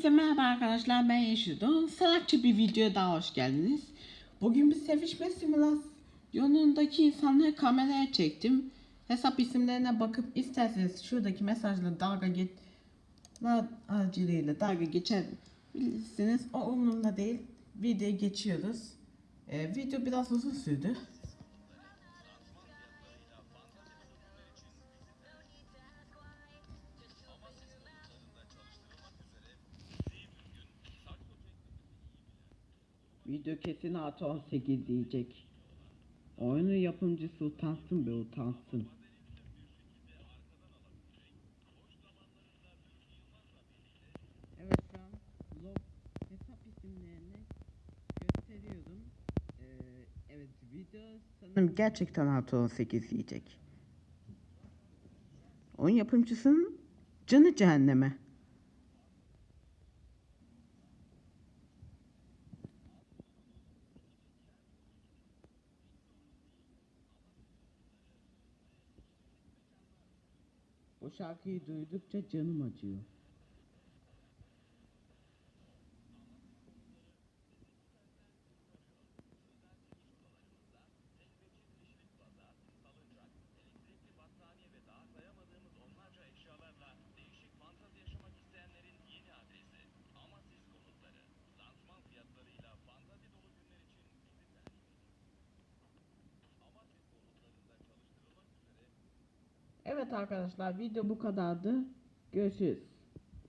Hepinize merhaba arkadaşlar ben Yeşildo. Salakça bir videoya daha hoş geldiniz. Bugün bir sevişme simülasyonundaki insanları kameraya çektim. Hesap isimlerine bakıp isterseniz şuradaki mesajla dalga geç aracılığıyla dalga geçebilirsiniz. O umurumda değil. Videoya geçiyoruz. Ee, video biraz uzun sürdü. Video kesin artı 18 diyecek. Oyunun yapımcısı utansın be utansın. Evet şu an log hesap isimlerini gösteriyorum. Ee, evet video sanırım gerçekten artı 18 diyecek. Oyun yapımcısının canı cehenneme. O şarkıyı duydukça canım acıyor. Evet arkadaşlar video bu kadardı. Görüşürüz.